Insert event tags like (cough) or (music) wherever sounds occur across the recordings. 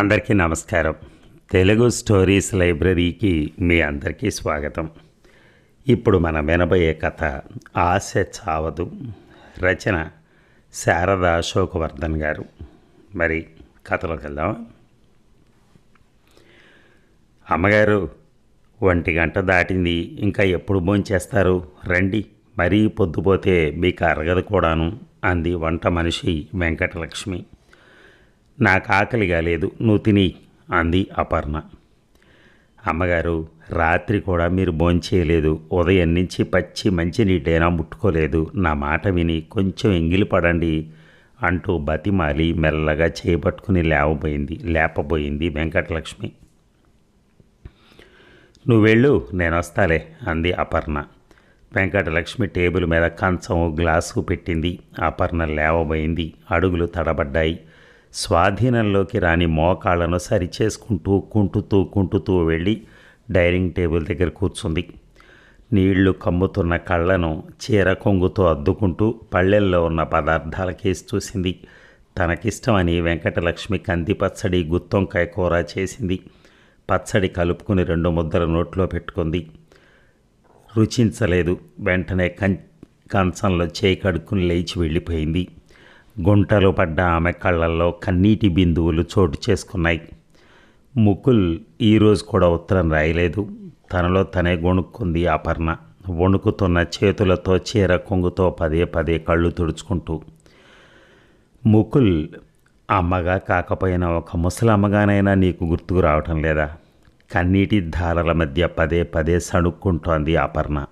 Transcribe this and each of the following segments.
అందరికీ నమస్కారం. తెలుగు స్టోరీస్ లైబ్రరీకి మీ అందరికీ స్వాగతం. ఇప్పుడు మనం వినబోయే కథ ఆశ చావదు. రచన శారద అశోకవర్ధన్ గారు. మరి కథలోకి వెళ్దాం అమ్మగారు ఒంటి గంట దాటింది. ఇంకా ఎప్పుడు భోంచేస్తారు? రండి మరీ పొద్దుపోతే మీకు అరగదు కూడాను అంది వంట మనిషి వెంకటలక్ష్మి. నాకు ఆకలిగా లేదు నువ్వు తిని అంది అపర్ణ. అమ్మగారు రాత్రి కూడా మీరు భోంచేయలేదు ఉదయం నుంచి పచ్చి మంచినీటైనా ముట్టుకోలేదు నా మాట విని కొంచెం ఎంగిలిపడండి అంటూ బతిమాలి మెల్లగా చేపట్టుకుని లేవబోయింది లేపబోయింది వెంకటలక్ష్మి. నువ్వు వెళ్ళు నేను వస్తాలే అంది అపర్ణ. వెంకటలక్ష్మి టేబుల్ మీద కంచం గ్లాసు పెట్టింది. అపర్ణ లేవబోయింది అడుగులు తడబడ్డాయి. స్వాధీనంలోకి రాని మోకాళ్ళను సరిచేసుకుంటూ కుంటుతూ కుంటుతూ వెళ్ళి డైనింగ్ టేబుల్ దగ్గర కూర్చుంది. నీళ్ళు కమ్ముతున్న కళ్ళను చీర కొంగుతో అద్దుకుంటూ పళ్ళెల్లో ఉన్న పదార్థాలకేసి చూసింది. తనకిష్టమని వెంకటలక్ష్మి కంది పచ్చడి గుత్తొంకాయ కూర చేసింది. పచ్చడి కలుపుకుని రెండు ముద్దల నోట్లో పెట్టుకుంది. రుచించలేదు. వెంటనే కం కంచంలో చేయి కడుక్కుని లేచి వెళ్ళిపోయింది. గుంటలు పడ్డ ఆమె కళ్ళల్లో కన్నీటి బిందువులు చోటు చేసుకున్నాయి. ముకుల్ ఈరోజు కూడా ఉత్తరం రాయలేదు. తనలో తనే గొణుక్కుంది అపర్ణ. వణుకుతున్న చేతులతో చీర కొంగుతో పదే పదే కళ్ళు తుడుచుకుంటూ. ముకుల్ అమ్మగా కాకపోయినా ఒక ముసలమ్మగానైనా నీకు గుర్తుకు రావటం లేదా? కన్నీటి ధారల మధ్య పదే పదే సణుక్కుంటోంది అపర్ణ.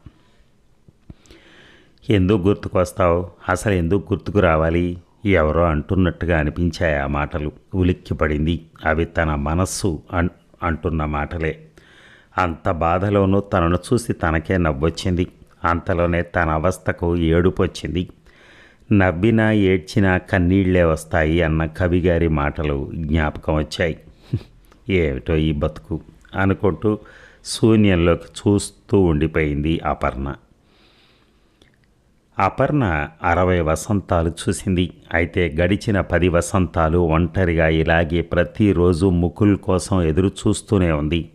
ఎందుకు గుర్తుకొస్తావు? అసలు ఎందుకు గుర్తుకు రావాలి? ఎవరో అంటున్నట్టుగా అనిపించాయి ఆ మాటలు. ఉలిక్కిపడింది. అవి తన మనస్సు అన్ అంటున్న మాటలే. అంత బాధలోనూ తనను చూసి తనకే నవ్వొచ్చింది. అంతలోనే తన అవస్థకు ఏడుపు వచ్చింది నవ్వినా ఏడ్చినా కన్నీళ్ళే వస్తాయి అన్న కవిగారి మాటలు జ్ఞాపకం వచ్చాయి. (laughs) ఏమిటో ఈ బతుకు అనుకుంటూ శూన్యంలోకి చూస్తూ ఉండిపోయింది అపర్ణ. అపర్ణ అరవై వసంతాలు చూసింది. అయితే గడిచిన పది వసంతాలు ఒంటరిగా ఇలాగే ప్రతిరోజు ముకుల్ కోసం ఎదురు చూస్తూనే ఉంది.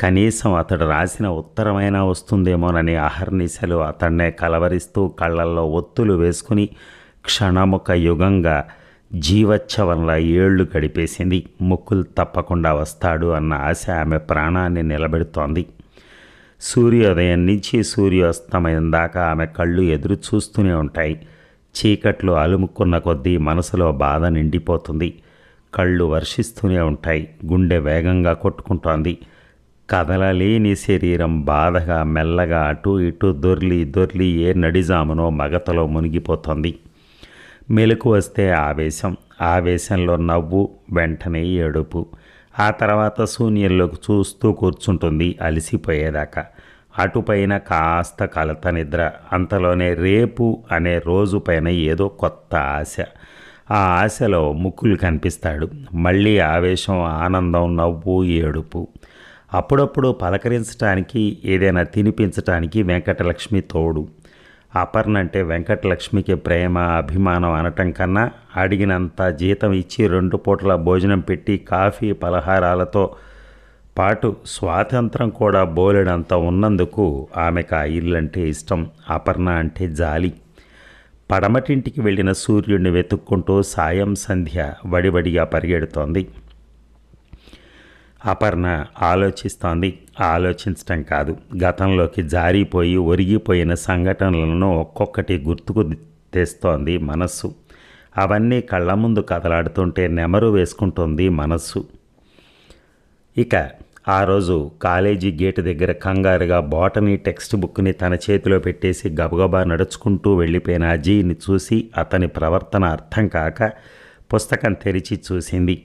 కనీసం అతడు రాసిన ఉత్తరమైనా వస్తుందేమోనని అహర్నిశలు అతన్నే కలవరిస్తూ కళ్ళల్లో ఒత్తులు వేసుకుని క్షణముఖ యుగంగా జీవచ్చవంలా ఏళ్ళు గడిపేసింది. ముక్కులు తప్పకుండా వస్తాడు అన్న ఆశ ఆమె ప్రాణాన్ని నిలబెడుతోంది. సూర్యోదయం నుంచి సూర్యాస్తమయం దాకా ఆమె కళ్ళు ఎదురు చూస్తూనే ఉంటాయి. చీకట్లు అలుముకున్న కొద్దీ మనసులో బాధ నిండిపోతుంది. కళ్ళు వర్షిస్తూనే ఉంటాయి. గుండె వేగంగా కొట్టుకుంటోంది. కదలలేని శరీరం బాధగా మెల్లగా అటు ఇటు దొర్లి దొర్లి ఏ నడిజామునో మగతలో మునిగిపోతుంది. మెలకు వస్తే ఆవేశం. ఆవేశంలో నవ్వు వెంటనే ఏడుపు. ఆ తర్వాత శూన్యంలోకి చూస్తూ కూర్చుంటుంది. అలసిపోయేదాకా. అటుపైన కాస్త కలత నిద్ర. అంతలోనే రేపు అనే రోజు పైన ఏదో కొత్త ఆశ. ఆ ఆశలో ముక్కులు కనిపిస్తాడు. మళ్ళీ ఆవేశం ఆనందం నవ్వు ఏడుపు. అప్పుడప్పుడు పలకరించడానికి ఏదైనా తినిపించటానికి వెంకటలక్ష్మి తోడు. అపర్ణ అంటే వెంకటలక్ష్మికి ప్రేమ అభిమానం అనటం కన్నా అడిగినంత జీతం ఇచ్చి రెండు పూటల భోజనం పెట్టి కాఫీ పలహారాలతో పాటు స్వాతంత్రం కూడా బోలెడంత ఉన్నందుకు ఆమెకు ఆ ఇల్లంటే ఇష్టం. అపర్ణ అంటే జాలి. పడమటింటికి వెళ్ళిన సూర్యుడిని వెతుక్కుంటూ సాయం సంధ్య వడివడిగా పరిగెడుతోంది. అపర్ణ ఆలోచిస్తోంది. ఆలోచించటం కాదు. గతంలోకి జారిపోయి ఒరిగిపోయిన సంఘటనలను ఒక్కొక్కటి గుర్తుకు తెస్తోంది మనస్సు. అవన్నీ కళ్ళ ముందు కదలాడుతుంటే నెమరు వేసుకుంటోంది మనస్సు. ఇక ఆ రోజు కాలేజీ గేటు దగ్గర కంగారుగా బాటనీ టెక్స్ట్ బుక్ని తన చేతిలో పెట్టేసి గబగబా నడుచుకుంటూ వెళ్ళిపోయిన అజీని చూసి అతని ప్రవర్తన అర్థం కాక పుస్తకం తెరిచి చూసింది.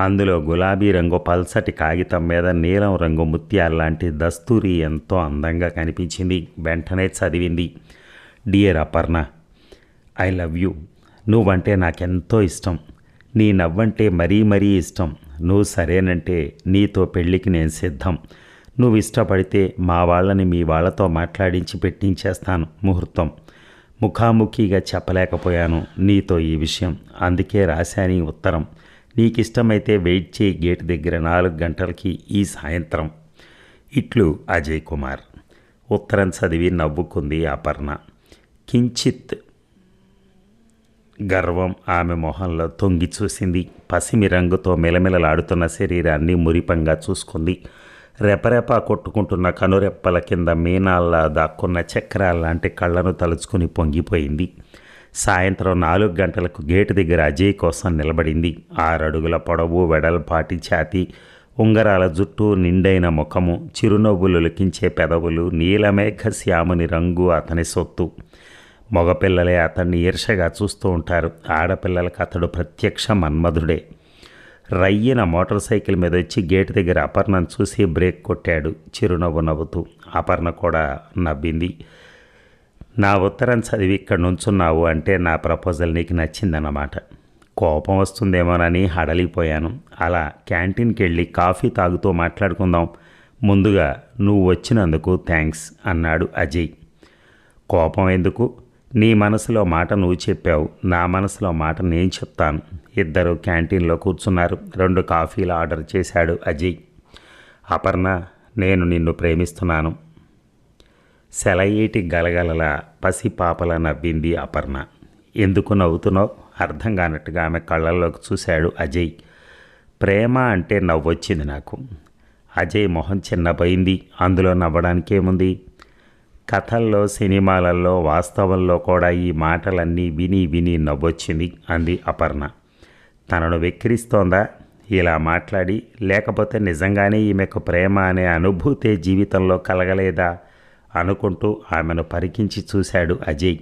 అందులో గులాబీ రంగు పల్సటి కాగితం మీద నీలం రంగు ముత్యాల్లాంటి దస్తూరి ఎంతో అందంగా కనిపించింది. వెంటనే చదివింది. Dear Aparna I love you. నువ్వంటే నాకెంతో ఇష్టం. నీ నవ్వంటే మరీ మరీ ఇష్టం. నువ్వు సరేనంటే నీతో పెళ్ళికి నేను సిద్ధం. నువ్వు ఇష్టపడితే మా వాళ్ళని మీ వాళ్ళతో మాట్లాడించి పెట్టించేస్తాను ముహూర్తం. ముఖాముఖిగా చెప్పలేకపోయాను నీతో ఈ విషయం. అందుకే రాశాను ఉత్తరం. నీకు ఇష్టమైతే వెయిట్ చేయి గేట్ దగ్గర నాలుగు గంటలకి ఈ సాయంత్రం. ఇట్లు అజయ్ కుమార్. ఉత్తరం చదివి నవ్వుకుంది అపర్ణ. కించిత్ గర్వం ఆమె మొహంలో తొంగి చూసింది. పసిమి రంగుతో మెలమెలలాడుతున్న శరీరాన్ని మురిపంగా చూసుకుంది. రెపరెప కొట్టుకుంటున్న కనురెప్పల కింద మీనాల్లా దాక్కున్న చక్రాల్లాంటి కళ్ళను తలుచుకుని పొంగిపోయింది. సాయంత్రం నాలుగు గంటలకు గేటు దగ్గర అజయ్ కోసం నిలబడింది. ఆరడుగుల పొడవు వెడల్పాటి ఛాతి ఉంగరాల జుట్టు నిండైన ముఖము చిరునవ్వులు లిఖించే పెదవులు నీలమేఘ శ్యాముని రంగు అతని సొత్తు. మగపిల్లలే అతన్ని ఈర్షగా చూస్తూ ఉంటారు. ఆడపిల్లలకు అతడు ప్రత్యక్ష మన్మధుడే. రయ్యిన మోటార్ సైకిల్ మీద వచ్చి గేటు దగ్గర అపర్ణను చూసి బ్రేక్ కొట్టాడు. చిరునవ్వు నవ్వుతూ అపర్ణ కూడా నవ్వింది. నా ఉత్తరం చదివి ఇక్కడ నుంచున్నావు అంటే నా ప్రపోజల్ నీకు నచ్చిందన్నమాట. కోపం వస్తుందేమోనని హడలిపోయాను. అలా క్యాంటీన్కి వెళ్ళి కాఫీ తాగుతూ మాట్లాడుకుందాం. ముందుగా నువ్వు వచ్చినందుకు థ్యాంక్స్ అన్నాడు అజయ్. కోపం ఎందుకు? నీ మనసులో మాట నువ్వు చెప్పావు. నా మనసులో మాట నేను చెప్తాను. ఇద్దరు క్యాంటీన్లో కూర్చున్నారు. రెండు కాఫీలు ఆర్డర్ చేశాడు అజయ్. అపర్ణ నేను నిన్ను ప్రేమిస్తున్నాను. సెలయేటి గలగలల పసిపాపల నవ్వింది అపర్ణ. ఎందుకు నవ్వుతున్నావు? అర్థం కానట్టుగా ఆమె కళ్ళల్లోకి చూశాడు అజయ్. ప్రేమ అంటే నవ్వొచ్చింది నాకు. అజయ్ మొహం చిన్నపోయింది అందులో నవ్వడానికేముంది? కథల్లో సినిమాలలో వాస్తవంలో కూడా ఈ మాటలన్నీ విని విని నవ్వొచ్చింది అంది అపర్ణ. తనను వెక్కిరిస్తోందా? ఇలా మాట్లాడి లేకపోతే నిజంగానే ఈమెకు ప్రేమ అనే అనుభూతే జీవితంలో కలగలేదా? అనుకుంటూ ఆమెను పరికించి చూశాడు అజయ్.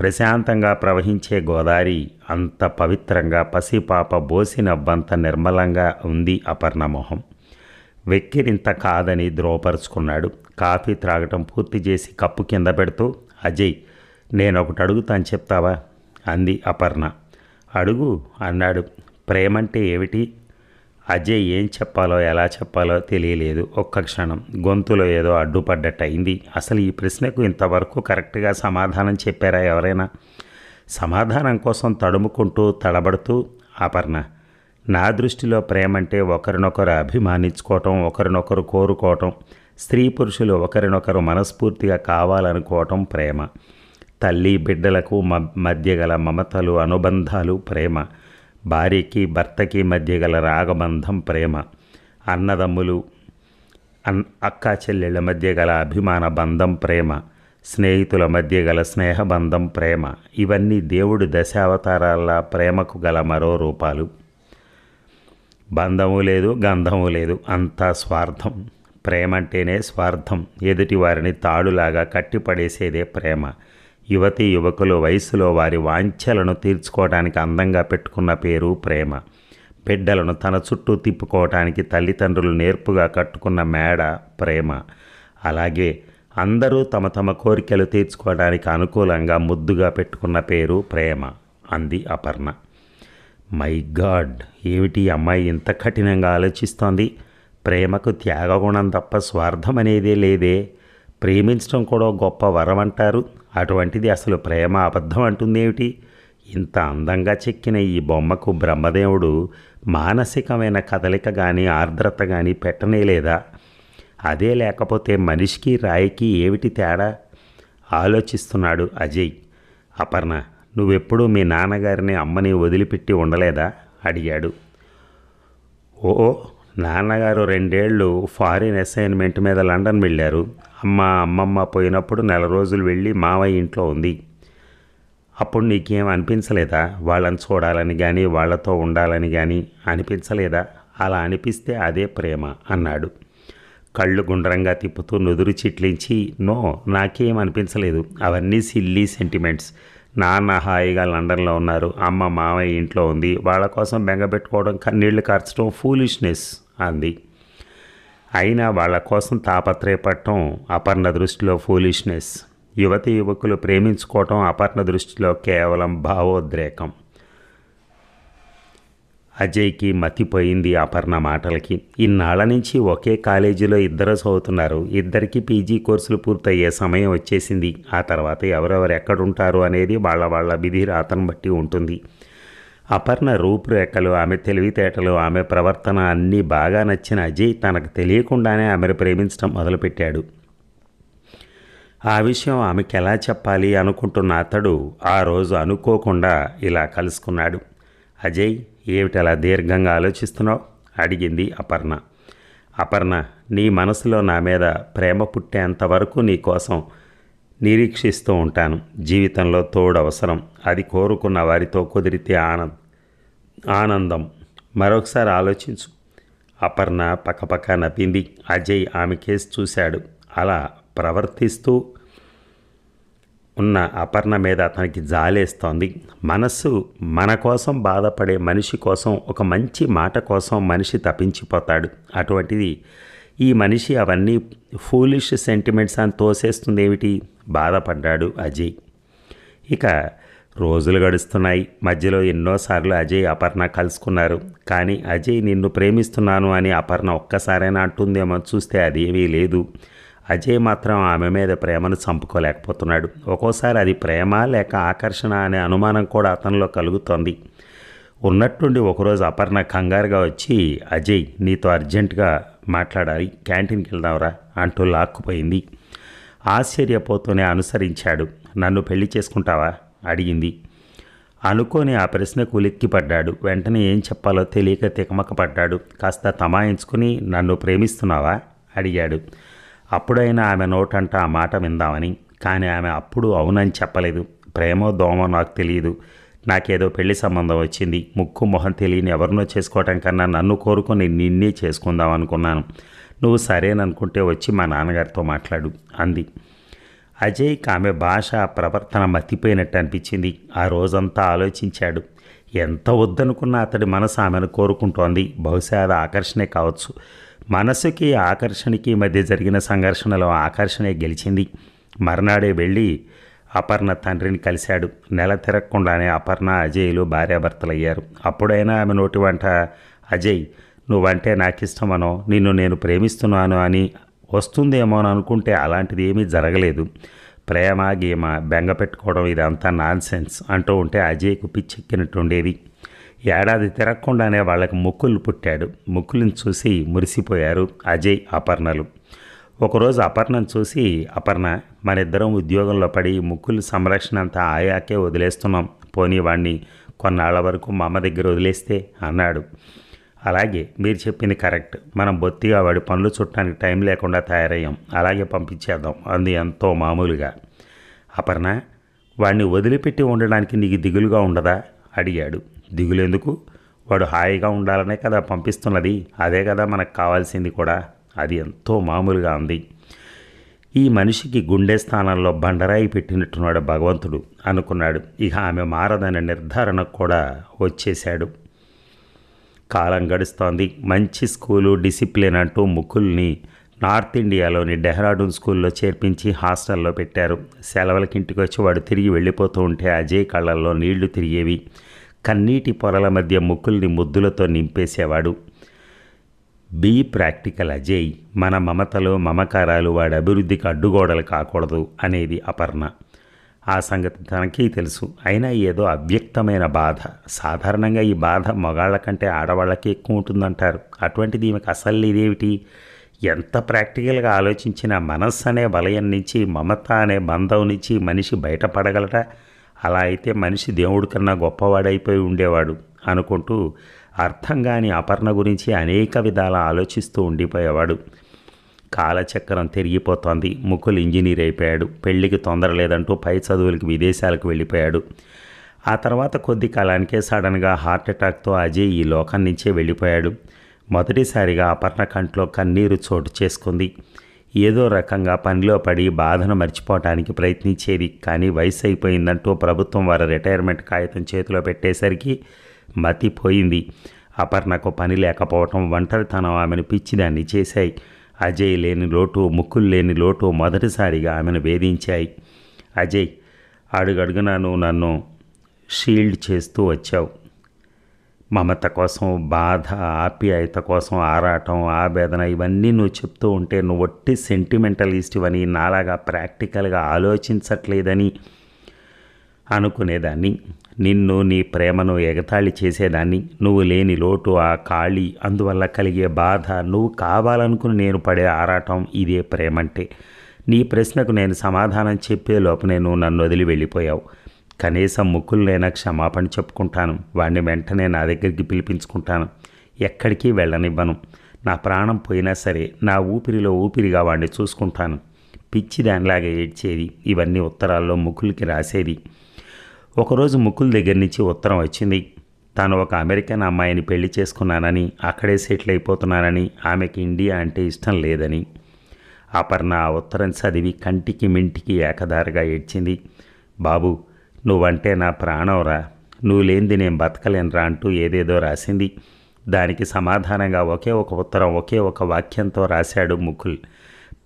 ప్రశాంతంగా ప్రవహించే గోదావరి అంత పవిత్రంగా పసిపాప బోసినబ్బంత నిర్మలంగా ఉంది అపర్ణ మొహం. వెక్కిరింత కాదని ద్రోపరుచుకున్నాడు కాఫీ త్రాగటం పూర్తి చేసి కప్పు కింద పెడుతూ అజయ్ నేను ఒకటి అడుగుతాను చెప్తావా? అంది అపర్ణ. అడుగు అన్నాడు. ప్రేమంటే ఏమిటి? అజయ్ ఏం చెప్పాలో ఎలా చెప్పాలో తెలియలేదు. ఒక్క క్షణం. గొంతులో ఏదో అడ్డుపడ్డట్టు అయింది అసలు ఈ ప్రశ్నకు ఇంతవరకు కరెక్ట్గా సమాధానం చెప్పారా ఎవరైనా? సమాధానం కోసం తడుముకుంటూ తడబడుతూ ఆపర్ణ నా దృష్టిలో ప్రేమంటే ఒకరినొకరు అభిమానించుకోవటం ఒకరినొకరు కోరుకోవటం స్త్రీ పురుషులు ఒకరినొకరు మనస్ఫూర్తిగా కావాలనుకోవటం ప్రేమ. తల్లి బిడ్డలకు మధ్య గల మమతలు అనుబంధాలు ప్రేమ. భార్యకి భర్తకి మధ్య గల రాగబంధం ప్రేమ అన్నదమ్ములు అన్ అక్క చెల్లెళ్ళ మధ్య గల అభిమాన బంధం ప్రేమ స్నేహితుల మధ్య గల స్నేహబంధం ప్రేమ. ఇవన్నీ దేవుడు దశావతారాల ప్రేమకు గల మరో రూపాలు. బంధము లేదు గంధము లేదు అంతా స్వార్థం. ప్రేమ అంటేనే స్వార్థం. ఎదుటి వారిని తాడులాగా కట్టిపడేసేదే ప్రేమ. యువతి యువకులు వయసులో వారి వాంఛలను తీర్చుకోవడానికి అందంగా పెట్టుకున్న పేరు ప్రేమ. బిడ్డలను తన చుట్టూ తిప్పుకోవటానికి తల్లిదండ్రులు నేర్పుగా కట్టుకున్న మేడ ప్రేమ. అలాగే అందరూ తమ తమ కోరికలు తీర్చుకోవడానికి అనుకూలంగా ముద్దుగా పెట్టుకున్న పేరు ప్రేమ. అంది అపర్ణ. My God! ఏమిటి అమ్మాయి ఇంత కఠినంగా ఆలోచిస్తోంది? ప్రేమకు త్యాగగుణం తప్ప స్వార్థం అనేదే లేదే. ప్రేమించడం కూడా గొప్ప వరం అంటారు. అటువంటిది అసలు ప్రేమ అబద్ధం అంటుందేమిటి? ఇంత అందంగా చెక్కిన ఈ బొమ్మకు బ్రహ్మదేవుడు మానసికమైన కదలిక కానీ ఆర్ద్రత కానీ పెట్టనేలేదా అదే లేకపోతే మనిషికి రాయికి ఏమిటి తేడా? ఆలోచిస్తున్నాడు అజయ్. అపర్ణ నువ్వెప్పుడూ మీ నాన్నగారిని అమ్మని వదిలిపెట్టి ఉండలేదా? అడిగాడు. ఓ నాన్నగారు రెండేళ్ళు ఫారిన్ అసైన్మెంట్ మీద లండన్ వెళ్ళారు. అమ్మ అమ్మమ్మ పోయినప్పుడు నెల రోజులు వెళ్ళి మావయ్య ఇంట్లో ఉంది. అప్పుడు నీకేం అనిపించలేదా? వాళ్ళని చూడాలని కానీ వాళ్ళతో ఉండాలని కానీ అనిపించలేదా? అలా అనిపిస్తే అదే ప్రేమ అన్నాడు. కళ్ళు గుండ్రంగా తిప్పుతూ నుదురు చిట్లించి నో నాకేం అనిపించలేదు. అవన్నీ సిల్లీ సెంటిమెంట్స్. నాన్న హాయిగా లండన్లో ఉన్నారు. అమ్మ మామయ్య ఇంట్లో ఉంది. వాళ్ళ కోసం బెంగపెట్టుకోవడం నీళ్ళు ఖర్చడం ఫూలిష్నెస్ అంది. అయినా వాళ్ళ కోసం తాపత్రయపడటం అపర్ణ దృష్టిలో ఫూలిష్నెస్. యువతి యువకులు ప్రేమించుకోవటం అపర్ణ దృష్టిలో కేవలం భావోద్రేకం. అజయ్కి మతిపోయింది అపర్ణ మాటలకి. ఇన్నాళ్ళ నుంచి ఒకే కాలేజీలో ఇద్దరు చదువుతున్నారు. ఇద్దరికి పీజీ కోర్సులు పూర్తయ్యే సమయం వచ్చేసింది. ఆ తర్వాత ఎవరెవరు ఎక్కడుంటారు అనేది వాళ్ళ వాళ్ళ విధి రాతను బట్టి ఉంటుంది. అపర్ణ రూపురేఖలు ఆమె తెలివితేటలు ఆమె ప్రవర్తన అన్నీ బాగా నచ్చిన అజయ్ తనకు తెలియకుండానే ఆమెను ప్రేమించడం మొదలుపెట్టాడు. ఆ విషయం ఆమెకి ఎలా చెప్పాలి అనుకుంటున్న అతడు ఆ రోజు అనుకోకుండా ఇలా కలుసుకున్నాడు. అజయ్ ఏమిటి అలా దీర్ఘంగా ఆలోచిస్తున్నావు? అడిగింది అపర్ణ. అపర్ణ నీ మనసులో నా మీద ప్రేమ పుట్టేంత వరకు నీ కోసం నిరీక్షిస్తూ ఉంటాను. జీవితంలో తోడు అవసరం అది కోరుకున్న వారితో కుదిరితే ఆనంద్ ఆనందం. మరొకసారి ఆలోచించు. అపర్ణ పక్కపక్క నవ్వింది. అజయ్ ఆమె కేసు చూశాడు. అలా ప్రవర్తిస్తూ ఉన్న అపర్ణ మీద అతనికి జాలేస్తోంది. మనస్సు మన కోసం బాధపడే మనిషి కోసం ఒక మంచి మాట కోసం మనిషి తప్పించిపోతాడు. అటువంటిది ఈ మనిషి అవన్నీ ఫూలిష్ సెంటిమెంట్స్ అని తోసేస్తుంది ఏమిటి బాధపడ్డాడు అజయ్. ఇక రోజులు గడుస్తున్నాయి. మధ్యలో ఎన్నోసార్లు అజయ్ అపర్ణ కలుసుకున్నారు. కానీ అజయ్ నిన్ను ప్రేమిస్తున్నాను అని అపర్ణ ఒక్కసారైనా అంటుందేమో చూస్తే అదేమీ లేదు. అజయ్ మాత్రం ఆమె మీద ప్రేమను చంపుకోలేకపోతున్నాడు. ఒక్కోసారి అది ప్రేమ లేక ఆకర్షణ అనే అనుమానం కూడా అతనిలో కలుగుతోంది. ఉన్నట్టుండి ఒకరోజు అపర్ణ కంగారుగా వచ్చి అజయ్ నీతో అర్జెంటుగా మాట్లాడాలి. క్యాంటీన్కి వెళ్దాంరా అంటూ లాక్కుపోయింది. ఆశ్చర్యపోతూనే అనుసరించాడు. నన్ను పెళ్ళి చేసుకుంటావా? అడిగింది. అనుకోని ఆ ప్రశ్నకు ఉలిక్కిపడ్డాడు. వెంటనే ఏం చెప్పాలో తెలియక తికమక పడ్డాడు కాస్త తమాయించుకుని నన్ను ప్రేమిస్తున్నావా? అడిగాడు. అప్పుడైనా ఆమె నోటంట ఆ మాట విందామని కానీ ఆమె అప్పుడు అవునని చెప్పలేదు. ప్రేమో దోమో నాకు తెలియదు నాకేదో పెళ్ళి సంబంధం వచ్చింది. ముక్కు మొహం తెలియని ఎవరినో చేసుకోవటం కన్నా నన్ను కోరుకొని నిన్నే చేసుకుందాం అనుకున్నాను. నువ్వు సరేననుకుంటే వచ్చి మా నాన్నగారితో మాట్లాడు అంది. అజయ్కి ఆమె భాష ప్రవర్తన మతిపోయినట్టు అనిపించింది. ఆ రోజంతా ఆలోచించాడు. ఎంత వద్దనుకున్నా అతడి మనసు ఆమెను కోరుకుంటోంది. బహుశా అది ఆకర్షణే కావచ్చు. మనసుకి ఆకర్షణకి మధ్య జరిగిన సంఘర్షణలో ఆకర్షణే గెలిచింది. మర్నాడే వెళ్ళి అపర్ణ తండ్రిని కలిశాడు. నెల తిరగకుండానే అపర్ణ అజయ్లు భార్యాభర్తలయ్యారు. అప్పుడైనా ఆమె నోటి వంట అజయ్ నువ్వంటే నాకిష్టమనో నిన్ను నేను ప్రేమిస్తున్నాను అని వస్తుందేమో అని అనుకుంటే అలాంటిది ఏమీ జరగలేదు. ప్రేమ గీమ బెంగ పెట్టుకోవడం ఇదంతా నాన్సెన్స్ అంటూ ఉంటే అజయ్కు పిచ్చెక్కినట్టుండేది. ఏడాది తిరగకుండానే వాళ్ళకి ముక్కులు పుట్టాడు. ముక్కులను చూసి మురిసిపోయారు అజయ్ అపర్ణలు. ఒకరోజు అపర్ణను చూసి అపర్ణ మన ఇద్దరం ఉద్యోగంలో పడి ముక్కులు సంరక్షణ అంతా ఆయాకే వదిలేస్తున్నాం. పోనీ వాణ్ణి కొన్నాళ్ళ వరకు మా అమ్మ దగ్గర వదిలేస్తే అన్నాడు. అలాగే మీరు చెప్పింది కరెక్ట్. మనం బొత్తిగా వాడి పనులు చుట్టానికి టైం లేకుండా తయారయ్యాం. అలాగే పంపించేద్దాం అంది ఎంతో మామూలుగా. అపర్ణ వాడిని వదిలిపెట్టి ఉండడానికి నీకు దిగులుగా ఉండదా? అడిగాడు. దిగులేందుకు వాడు హాయిగా ఉండాలనే కదా పంపిస్తున్నది. అదే కదా మనకు కావాల్సింది కూడా. అది ఎంతో మామూలుగా ఉంది. ఈ మనిషికి గుండె స్థానంలో బండరాయి పెట్టినట్టున్నాడు భగవంతుడు అనుకున్నాడు. ఇక ఆమె మారదనే నిర్ధారణకు కూడా వచ్చేశాడు. కాలం గడుస్తోంది. మంచి స్కూలు డిసిప్లిన్ అంటూ ముక్కుల్ని నార్త్ ఇండియాలోని డెహ్రాడూన్ స్కూల్లో చేర్పించి హాస్టల్లో పెట్టారు. సెలవులకి ఇంటికి వచ్చి వాడు తిరిగి వెళ్ళిపోతూ ఉంటే అజయ్ కళ్ళల్లో నీళ్ళు తిరిగేవి. కన్నీటి పొరల మధ్య ముక్కుల్ని ముద్దులతో నింపేసేవాడు. బీ ప్రాక్టికల్ అజయ్ మన మమతలు మమకారాలు వాడి అభివృద్ధికి అడ్డుగోడలు కాకూడదు అనేది అపర్ణ. ఆ సంగతి తనకి తెలుసు. అయినా ఏదో అవ్యక్తమైన బాధ. సాధారణంగా ఈ బాధ మగాళ్ళ కంటే ఆడవాళ్ళకి ఎక్కువ ఉంటుందంటారు. అటువంటిది ఈమెకు అసలు ఇదేమిటి ఎంత ప్రాక్టికల్గా ఆలోచించినా మనస్సు అనే వలయం నుంచి మమత అనే బంధం నుంచి మనిషి బయటపడగలట అలా అయితే మనిషి దేవుడి కన్నా గొప్పవాడైపోయి ఉండేవాడు అనుకుంటూ అర్థం కాని అపర్ణ గురించి అనేక విధాల ఆలోచిస్తూ ఉండిపోయేవాడు. కాలచక్రం తిరిగిపోతోంది. ముకుల్ ఇంజనీర్ అయిపోయాడు. పెళ్ళికి తొందర లేదంటూ పై చదువులకి విదేశాలకు వెళ్ళిపోయాడు. ఆ తర్వాత కొద్ది కాలానికే సడన్గా హార్ట్ అటాక్తో అజయ్ ఈ లోకం నుంచే వెళ్ళిపోయాడు. మొదటిసారిగా అపర్ణ కంట్లో కన్నీరు చోటు చేసుకుంది. ఏదో రకంగా పనిలో పడి బాధను మర్చిపోవటానికి ప్రయత్నించేది కానీ వయసు అయిపోయిందంటూ ప్రభుత్వం వారి రిటైర్మెంట్ కాగితం చేతిలో పెట్టేసరికి మతిపోయింది. అపర్ణకు పని లేకపోవటం ఒంటరితనం ఆమెను పిచ్చిదాన్ని చేశాయి. అజయ్ లేని లోటు ముక్కులు లేని లోటు మొదటిసారిగా ఆమెను వేధించాయి. అజయ్ అడుగడుగున నువ్వు నన్ను షీల్డ్ చేస్తూ వచ్చావు. మమత కోసం బాధ ఆప్యాయత కోసం ఆరాటం ఆవేదన ఇవన్నీ నువ్వు చెప్తూ ఉంటే నువ్వు ఒట్టి సెంటిమెంటలిస్ట్ అని నాలాగా ప్రాక్టికల్గా ఆలోచించట్లేదని అనుకునేదాన్ని. నిన్ను నీ ప్రేమను ఎగతాళి చేసేదాన్ని. నువ్వు లేని లోటు ఆ ఖాళీ అందువల్ల కలిగే బాధ నువ్వు కావాలనుకుని నేను పడే ఆరాటం ఇదే ప్రేమంటే. నీ ప్రశ్నకు నేను సమాధానం చెప్పే లోపు నేను నన్ను వదిలి వెళ్ళిపోయావు. కనీసం ముక్కులైనా క్షమాపణ చెప్పుకుంటాను. వాడిని వెంటనే నా దగ్గరికి పిలిపించుకుంటాను. ఎక్కడికి వెళ్ళనివ్వను. నా ప్రాణం పోయినా సరే నా ఊపిరిలో ఊపిరిగా వాడిని చూసుకుంటాను. పిచ్చి దానిలాగా ఏడ్చేది ఇవన్నీ ఉత్తరాల్లో ముక్కులకి రాసేది. ఒకరోజు ముకుల్ దగ్గర నుంచి ఉత్తరం వచ్చింది. తాను ఒక అమెరికన్ అమ్మాయిని పెళ్ళి చేసుకున్నానని అక్కడే సెటిల్ అయిపోతున్నానని ఆమెకి ఇండియా అంటే ఇష్టం లేదని. అపర్ణ ఆ ఉత్తరం చదివి కంటికి మింటికి ఏకదారిగా ఏడ్చింది. బాబు నువ్వంటే నా ప్రాణంరా. నువ్వు లేనిది నేను బతకలేనురా అంటూ ఏదేదో రాసింది. దానికి సమాధానంగా ఒకే ఒక ఉత్తరం ఒకే ఒక వాక్యంతో రాశాడు ముకుల్.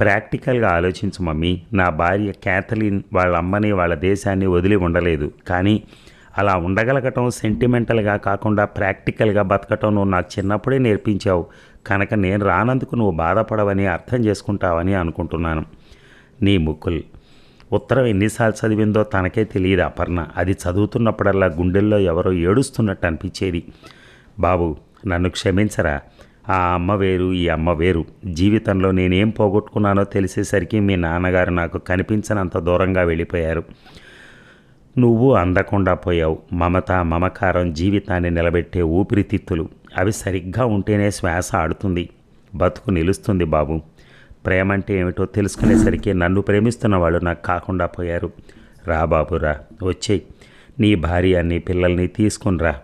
ప్రాక్టికల్గా ఆలోచించు మమ్మీ నా భార్య క్యాథలిన్ వాళ్ళ అమ్మని వాళ్ళ దేశాన్ని వదిలి ఉండలేదు. కానీ అలా ఉండగలగటం సెంటిమెంటల్గా కాకుండా ప్రాక్టికల్గా బతకటం నువ్వు నాకు చిన్నప్పుడే నేర్పించావు. కనుక నేను రానందుకు నువ్వు బాధపడవని అర్థం చేసుకుంటావని అనుకుంటున్నాను. నీ ముకుల్ ఉత్తరం ఎన్నిసార్లు చదివిందో తనకే తెలియదు అపర్ణ అది చదువుతున్నప్పుడల్లా గుండెల్లో ఎవరో ఏడుస్తున్నట్టు అనిపించేది. బాబు నన్ను క్షమించరా. ఆ అమ్మ వేరు ఈ అమ్మ వేరు. జీవితంలో నేనేం పోగొట్టుకున్నానో తెలిసేసరికి మీ నాన్నగారు నాకు కనిపించనంత దూరంగా వెళ్ళిపోయారు. నువ్వు అందకుండా పోయావు. మమత మమకారం జీవితాన్ని నిలబెట్టే ఊపిరితిత్తులు. అవి సరిగ్గా ఉంటేనే శ్వాస ఆడుతుంది. బతుకు నిలుస్తుంది బాబు. ప్రేమ అంటే ఏమిటో తెలుసుకునేసరికి నన్ను ప్రేమిస్తున్న వాళ్ళు నాకు కాకుండా పోయారు. రా బాబు వచ్చేయి నీ భార్య నీ పిల్లల్ని తీసుకునిరా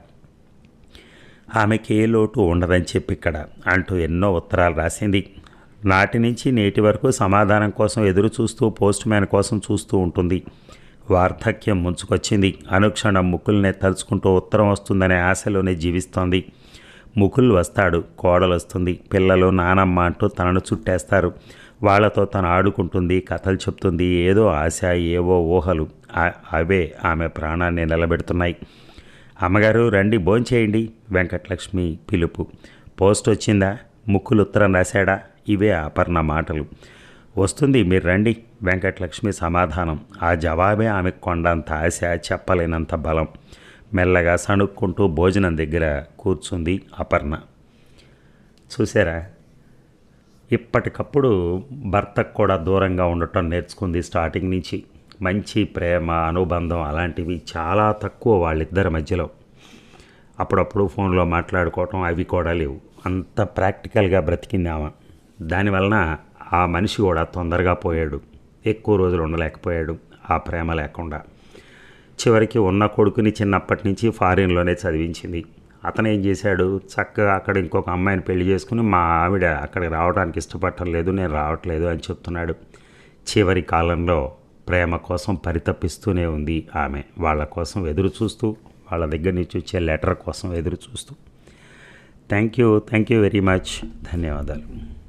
ఆమెకి ఏ లోటు ఉండదని చెప్పి ఇక్కడ అంటూ ఎన్నో ఉత్తరాలు రాసింది. నాటి నుంచి నేటి వరకు సమాధానం కోసం ఎదురు చూస్తూ పోస్ట్ మ్యాన్ కోసం చూస్తూ ఉంటుంది. వార్ధక్యం ముంచుకొచ్చింది. అనుక్షణం ముక్కుల్నే తలుచుకుంటూ ఉత్తరం వస్తుందనే ఆశలోనే జీవిస్తోంది. ముకుల్ వస్తాడు కోడలు వస్తుంది పిల్లలు నానమ్మ అంటూ తనను చుట్టేస్తారు. వాళ్ళతో తను ఆడుకుంటుంది కథలు చెప్తుంది. ఏదో ఆశ ఏవో ఊహలు. అవే ఆమె ప్రాణాన్ని నిలబెడుతున్నాయి. అమ్మగారు రండి భోంచేయండి వెంకటలక్ష్మి పిలుపు. పోస్ట్ వచ్చిందా? ముక్కులు ఉత్తరం రాశాడా? ఇవే అపర్ణ మాటలు. వస్తుంది మీరు రండి. వెంకటలక్ష్మి సమాధానం. ఆ జవాబే ఆమె కొండంత ఆశ చెప్పలేనంత బలం. మెల్లగా సణుక్కుంటూ భోజనం దగ్గర కూర్చుంది అపర్ణ. చూసారా ఇప్పటికప్పుడు భర్తకు కూడా దూరంగా ఉండటం నేర్చుకుంది స్టార్టింగ్ నుంచి. మంచి ప్రేమ అనుబంధం అలాంటివి చాలా తక్కువ వాళ్ళిద్దరి మధ్యలో. అప్పుడప్పుడు ఫోన్లో మాట్లాడుకోవటం అవి కూడా లేవు. అంత ప్రాక్టికల్గా బ్రతికింది ఆమె. దానివలన ఆ మనిషి కూడా తొందరగా పోయాడు. ఎక్కువ రోజులు ఉండలేకపోయాడు. ఆ ప్రేమ లేకుండా. చివరికి ఉన్న కొడుకుని చిన్నప్పటి నుంచి ఫారిన్లోనే చదివించింది. అతను ఏం చేశాడు? చక్కగా అక్కడ ఇంకొక అమ్మాయిని పెళ్ళి చేసుకుని మా ఆవిడ అక్కడికి రావడానికి ఇష్టపడటం లేదు నేను రావట్లేదు అని చెప్తున్నాడు. చివరి కాలంలో ప్రేమ కోసం పరితపిస్తూనే ఉంది ఆమె. వాళ్ళ కోసం ఎదురు చూస్తూ వాళ్ళ దగ్గర నుంచి వచ్చే లెటర్ కోసం ఎదురు చూస్తూ. Thank you thank you very much. ధన్యవాదాలు.